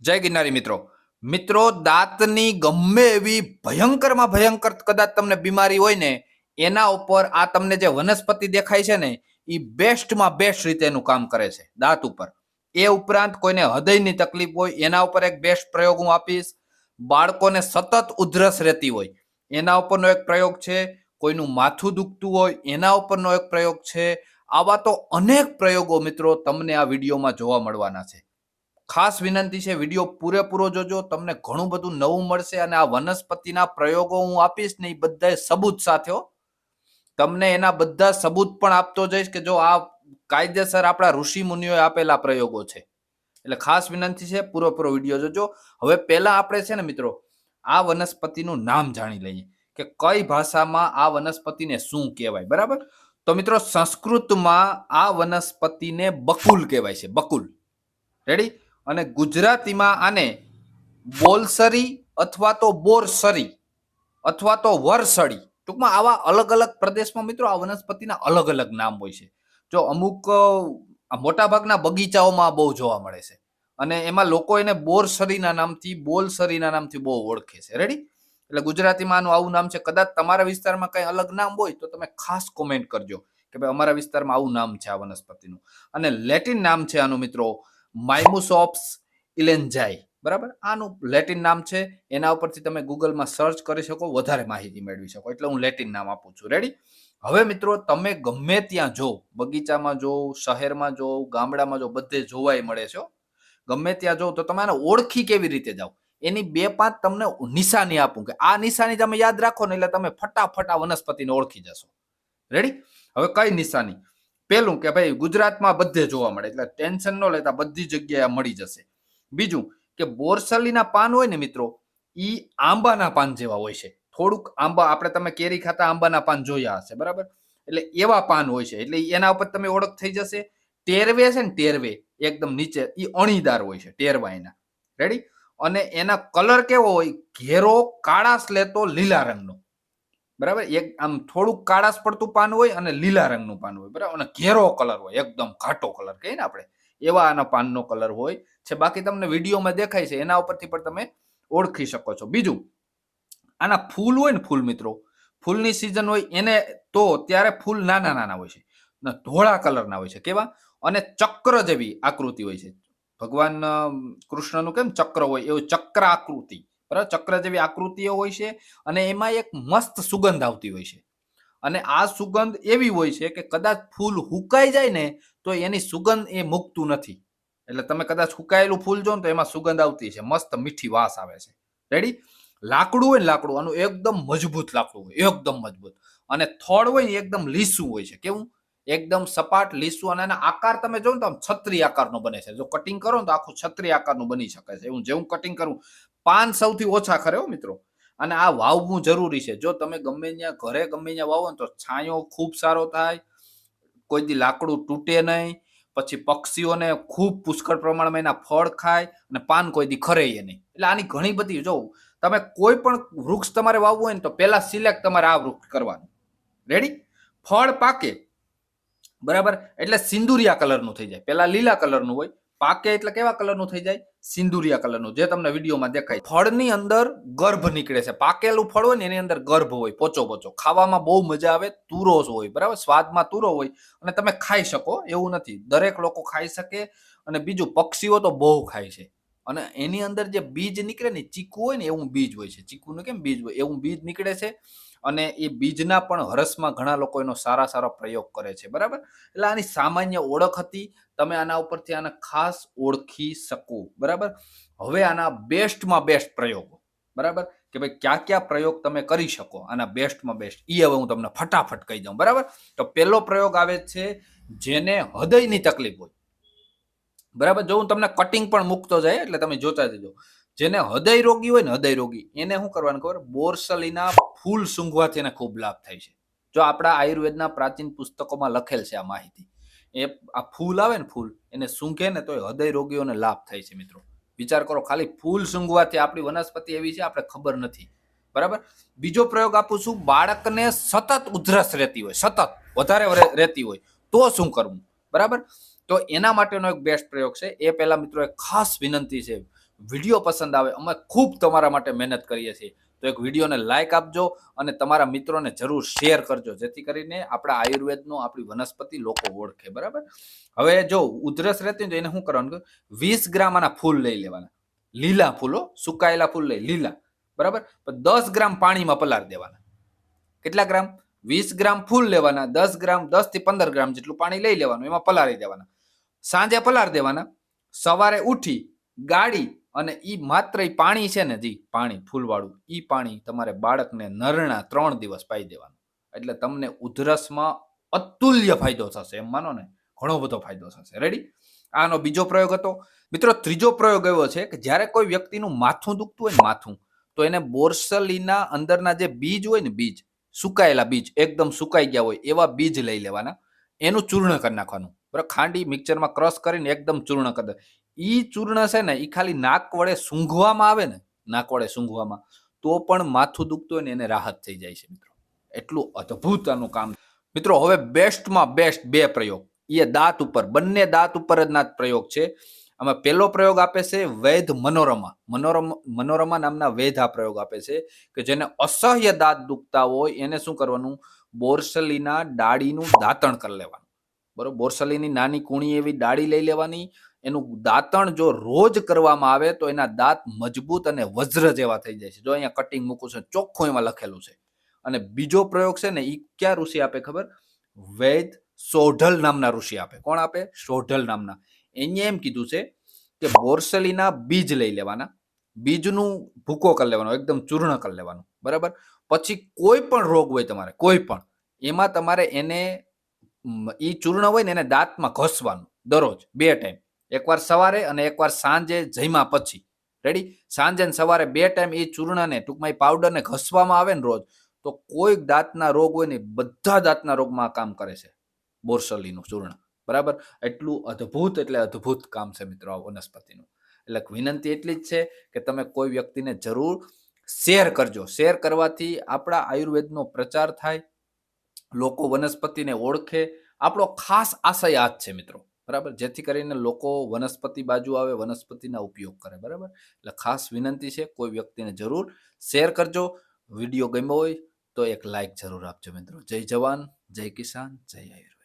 જય ગિરનારી મિત્રો. મિત્રો, દાંતની ગમે એવી ભયંકરમાં ભયંકર કદાચ તમને બીમારી હોય ને, એના ઉપર આ તમને જે વનસ્પતિ દેખાય છે ને એ બેસ્ટમાં બેસ્ટ રીતે એનું કામ કરે છે, દાંત ઉપર. એ ઉપરાંત કોઈને હૃદયની તકલીફ હોય, એના ઉપર એક બેસ્ટ પ્રયોગ હું આપીશ. બાળકોને સતત ઉધરસ રહેતી હોય, એના ઉપરનો એક પ્રયોગ છે, કોઈનું માથું દુખતું હોય, એના ઉપરનો એક પ્રયોગ છે. આવા તો અનેક પ્રયોગો મિત્રો તમને આ વિડીયોમાં જોવા મળવાના છે. ખાસ વિનંતી છે, વીડિયો પૂરેપૂરો જોજો, તમને ઘણું બધું નવું મળશે અને આ વનસ્પતિના પ્રયોગો હું આપીશ ને એ બધા સબૂત સાથે તમને એના બધા સબૂત પણ આપતો જઈશ કે જો આ કાયદેસર આપણા ઋષિ મુનિઓએ આપેલા પ્રયોગો છે. એટલે ખાસ વિનંતી છે, પૂરેપૂરો વીડિયો જોજો. હવે પહેલા આપણે છે ને મિત્રો, આ વનસ્પતિનું નામ જાણી લઈએ કે કઈ ભાષામાં આ વનસ્પતિને શું કહેવાય, બરાબર? તો મિત્રો, સંસ્કૃતમાં આ વનસ્પતિને બકુલ કહેવાય છે, બકુલ. રેડી અને ગુજરાતીમાં આને બોલસરી અથવા તો બોરસરી અથવા તો વરસળી. ટૂંકમાં આવા અલગ અલગ પ્રદેશમાં મિત્રો આ વનસ્પતિના અલગ અલગ નામ હોય છે. જો અમુક મોટાભાગના બગીચાઓમાં બહુ જોવા મળે છે. અને એમાં લોકો એને બોરસરીના નામથી, બોલસરીના નામથી બહુ ઓળખે છે. રેડી એટલે ગુજરાતીમાં આનું આવું નામ છે. કદાચ તમારા વિસ્તારમાં કઈ અલગ નામ હોય તો તમે ખાસ કોમેન્ટ કરજો કે ભાઈ અમારા વિસ્તારમાં આવું નામ છે આ વનસ્પતિનું. અને લેટિન નામ છે આનું મિત્રો. માઇમુસોપ્સ ઇલેન્જાઈ. બરાબર? આનું લેટિન નામ છે. એના ઉપરથી તમે ગૂગલમાં સર્ચ કરી શકો, વધારે માહિતી મેળવી શકો. એટલે હું લેટિન નામ આપું છું. રેડી હવે મિત્રો, તમે ગમે ત્યાં જો, બગીચામાં જો, શહેરમાં જો, ગામડામાં જો, બધે જોવાય મળે છે ગમે ત્યાં જો, તો તમે આને ઓળખી કેવી રીતે જાઓ? એની બે પાંચ તમને નિશાની આપું કે આ નિશાની તમે યાદ રાખો ને એટલે તમે ફટાફટ આ વનસ્પતિને ઓળખી જશો. રેડી હવે કઈ નિશાની? પેલું કે ભાઈ ગુજરાતમાં બધે જોવા મળે. એટલે ટેન્શન ન લેતા બધી જગ્યાએ મળી જશે. બીજું કે બોરસલીના પાન હોય ને મિત્રો, ઈ આંબાના પાન જેવા હોય છે. થોડુંક આંબા, આપણે તમે કેરી ખાતા આંબાના પાન જોયા હશે, બરાબર? એટલે એવા પાન હોય છે. એટલે એના ઉપર તમે ઓળખ થઈ જશે. ટેરવે છે ને ટેરવે, એકદમ નીચે, ઈ અણીદાર હોય છે, ટેરવા એના. રેડી અને એના કલર કેવો હોય? ઘેરો, કાળાશ લેતો લીલા રંગનો. બરાબર? એક આમ થોડુંક કાળાશ પડતું પાન હોય અને લીલા રંગનું પાન હોય, બરાબર? અને ઘેરો કલર હોય, એકદમ ઘાટો કલર કહીએ ને આપણે. એવા આના પાનનો કલર હોય છે. બાકી તમને વિડીયોમાં દેખાય છે. એના ઉપરથી પણ તમે ઓળખી શકો છો. બીજું, આના ફૂલ હોય ને ફૂલ મિત્રો, ફૂલની સિઝન હોય, એને તો ત્યારે ફૂલ નાના નાના હોય છે. ધોળા કલરના હોય છે. કેવા? અને ચક્ર જેવી આકૃતિ હોય છે. ભગવાન કૃષ્ણનું કેમ ચક્ર હોય? એવું ચક્ર આકૃતિ બરાબર? ચક્ર જેવી આકૃતિઓ હોય છે અને એમાં એક મસ્ત સુગંધ આવતી હોય છે. અને આ સુગંધ એવી હોય છે કે કદાચ ફૂલ હુકાઈ જાય ને તો એની સુગંધ એ મૂકતું નથી. એટલે તમે કદાચ હુકાયેલું ફૂલ જો ને તો એમાં સુગંધ આવતી છે મસ્ત મીઠી વાસ આવે છે. રેડી લાકડું હોય ને લાકડું, આનું એકદમ મજબૂત લાકડું હોય, એકદમ મજબૂત. અને થડ હોય ને એકદમ લીસું હોય છે. કેવું? એકદમ સપાટ, લીસું અને એના આકાર તમે જોવો ને તો આમ છત્રી આકારનો બને છે. જો કટિંગ કરો ને તો આખું છત્રી આકારનું બની શકે છે. હું જેવું કટિંગ કરું પાન સૌથી ઓછા ખરે મિત્રો. અને આ વાવવું જરૂરી છે. જો તમે ગમે ત્યાં ઘરે ગમે ત્યાં વાવો ને તો છાંયો ખૂબ સારો થાય, કોઈ દી લાકડું તૂટે નહીં, પછી પક્ષીઓને ખૂબ પુષ્કળ પ્રમાણમાં એના ફળ ખાય અને પાન કોઈ દી ખરે નહીં. એટલે આની ઘણી બધી, જો તમે કોઈ પણ વૃક્ષ તમારે વાવવું હોય ને તો પહેલા સિલેક્ટ તમારે આ વૃક્ષ કરવાનું. રેડી ફળ પાકે. બરાબર? એટલે સિંદુરિયા કલરનું થઈ જાય. પહેલા લીલા કલરનું હોય પાકે એટલે કેવા કલરનું થઈ જાય? સિંદુરિયા કલરનું, જે તમને વિડીયોમાં દેખાય. ફળની અંદર ગર્ભ નીકળે છે. પાકેલું ફળ હોય ને એની અંદર ગર્ભ હોય પોચો પોચો ખાવામાં બહુ મજા આવે, તુરો હોય, બરાબર? સ્વાદમાં તુરો હોય અને તમે ખાઈ શકો, એવું નથી. દરેક લોકો ખાઈ શકે અને બીજું પક્ષીઓ તો બહુ ખાય છે. અને એની અંદર જે બીજ નીકળે ને ચીકુ હોય ને એવું બીજ હોય છે. ચીકુનું કેમ બીજ હોય? એવું બીજ નીકળે છે અને એ બીજના પણ હરસમાં ઘણા લોકો એનો સારા સારા પ્રયોગ કરે છે. બરાબર? એટલે આની સામાન્ય ઓળખ હતી. તમે આના ઉપરથી આને ખાસ ઓળખી શકો. બરાબર? હવે આના બેસ્ટમાં બેસ્ટ પ્રયોગો. બરાબર? કે ભાઈ કયા કયા પ્રયોગ તમે કરી શકો? આના બેસ્ટમાં બેસ્ટ. એ હવે હું તમને ફટાફટ કહી દઉં. બરાબર? તો પહેલો પ્રયોગ આવે છે જેને હૃદયની તકલીફ હોય. બરાબર? જો હું તમને કટિંગ પણ મૂકતો જાય, એટલે તમે જોતા જજો. જેને હૃદય રોગી હોય ને, હૃદય રોગી, એને શું કરવાનું ખબર? બોરસલીના ફૂલ સૂંઘવાથી એને ખૂબ લાભ થાય છે. જો આપણા આયુર્વેદના પ્રાચીન પુસ્તકોમાં લખેલ છે આ માહિતી. એ આ ફૂલ આવે ને ફૂલ, એને સૂંઘે ને તો હૃદય રોગીઓને લાભ થાય છે મિત્રો. વિચાર કરો, ખાલી ફૂલ સૂંઘવાથી આપણી વનસ્પતિ એવી છે, આપણે ખબર નથી. બરાબર? બીજો પ્રયોગ આપું છું, બાળકને સતત ઉધરસ રહેતી હોય, સતત વધારે રહેતી હોય, તો શું કરવું? બરાબર? તો એના માટેનો એક બેસ્ટ પ્રયોગ છે. એ પહેલાં મિત્રો એક ખાસ વિનંતી છે. વીડિયો પસંદ આવે, અમે ખૂબ તમારા માટે મહેનત કરીએ છીએ. તો એક વિડીયોને લાઇક આપજો અને તમારા મિત્રોને જરૂર શેર કરજો. જેથી કરીને આપણા આયુર્વેદનો આપણી વનસ્પતિ લોકો ઓળખે, બરાબર? હવે જો ઉધરસ રહેતી હોય તો એને શું કરવાનું વીસ ગ્રામ આના ફૂલ લઈ લેવાના. લીલા ફૂલો, સુકાયેલા ફૂલ લઈ, લીલા, બરાબર? દસ ગ્રામ પાણીમાં પલાર દેવાના. કેટલા ગ્રામ? વીસ ગ્રામ ફૂલ લેવાના. દસ ગ્રામ દસથી પંદર ગ્રામ જેટલું પાણી લઈ લેવાનું. એમાં પલાળી દેવાના. સાંજે પલાર દેવાના. સવારે ઉઠી ગાળી અને એ માત્ર પાણી છે ને જી, પાણી, ફૂલવાળું એ પાણી તમારે બાળકને નરણા ત્રણ દિવસ પાઈ દેવાનું. એટલે તમને ઉધરસમાં અતુલ્ય ફાયદો થશે, એમ માનો ને? ઘણો બધો ફાયદો થશે. રેડી આનો બીજો પ્રયોગ હતો. મિત્રો, ત્રીજો પ્રયોગ એવો છે કે જ્યારે કોઈ વ્યક્તિનું માથું દુખતું હોય ને માથું, તો એને બોરસલીના અંદરના જે બીજ હોય ને બીજ, સુકાયેલા બીજ, એકદમ સુકાઈ ગયા હોય એવા બીજ લઈ લેવાના. એનું ચૂર્ણ કરી નાખવાનું. બરાબર? ખાંડી મિક્સરમાં ક્રશ કરીને એકદમ ચૂર્ણ કરી ઈ ચૂર્ણ છે ને એ ખાલી નાક વડે સૂંઘવામાં આવે ને, નાક વડે સૂંઘવામાં, તો પણ માથું દુખતું હોય ને એને રાહત થઈ જાય છે મિત્રો. એટલું અદ્ભુત આનું કામ. મિત્રો, હવે બેસ્ટમાં બેસ્ટ બે પ્રયોગ. એ દાંત ઉપર, બંને દાંત ઉપર જ ના પ્રયોગ છે. આમાં પહેલો પ્રયોગ આપે છે વૈધ મનોરમા. મનોરમ, મનોરમા નામના વૈધ આ પ્રયોગ આપે છે કે જેને અસહ્ય દાંત દુખતા હોય એને શું કરવાનું? બોરસલીના ડાળીનું દાંતણ કરી લેવાનું. બરોબર? બોરસલીની નાની કૂણી એવી ડાળી લઈ લેવાની. એનું દાંતણ જો રોજ કરવામાં આવે તો એના દાંત મજબૂત અને વજ્ર જેવા થઈ જાય છે. જો અહીંયા કટિંગ મૂકું છે, ચોખ્ખું એમાં લખેલું છે. અને બીજો પ્રયોગ છે ને એ ક્યાં ઋષિ આપે ખબર? વૈદ સોઢલ નામના ઋષિ આપે. કોણ આપે? સોઢલ નામના. એને એમ કીધું છે કે બોરસલીના બીજ લઈ લેવાના. બીજનું ભૂકો કરી લેવાનો, એકદમ ચૂર્ણ કરી લેવાનું. બરાબર? પછી કોઈ પણ રોગ હોય તમારે, કોઈ પણ, એમાં તમારે એને એ ચૂર્ણ હોય ને એને દાંતમાં ઘસવાનું, દરરોજ, બે ટાઈમ એકવાર સવારે અને એકવાર સાંજે જમ્યા પછી. રેડી સાંજે ને સવારે બે ટાઈમ એ ચૂર્ણને, ટૂંકમાં એ પાવડરને ઘસવામાં આવે ને રોજ, તો કોઈ દાંતના રોગ હોય ને બધા દાંતના રોગમાં કામ કરે છે. બોરસલીનું ચૂર્ણ. બરાબર? એટલું અદ્ભુત એટલે અદ્ભુત કામ છે મિત્રો વનસ્પતિનું. એટલે વિનંતી એટલી જ છે કે તમે કોઈ વ્યક્તિને જરૂર શેર કરજો. શેર કરવાથી આપણા આયુર્વેદનો પ્રચાર થાય લોકો વનસ્પતિને ઓળખે. આપણો ખાસ આશય આ જ છે મિત્રો. બરાબર? જેથી કરીને લોકો વનસ્પતિ બાજુ આવે, વનસ્પતિના ઉપયોગ કરે. બરાબર? એટલે ખાસ વિનંતી છે, કોઈ વ્યક્તિને જરૂર શેર કરજો. વીડિયો ગમ્યો હોય તો એક લાઈક જરૂર આપજો મિત્રો. જય જવાન, જય કિસાન, જય આયુર્વેદ.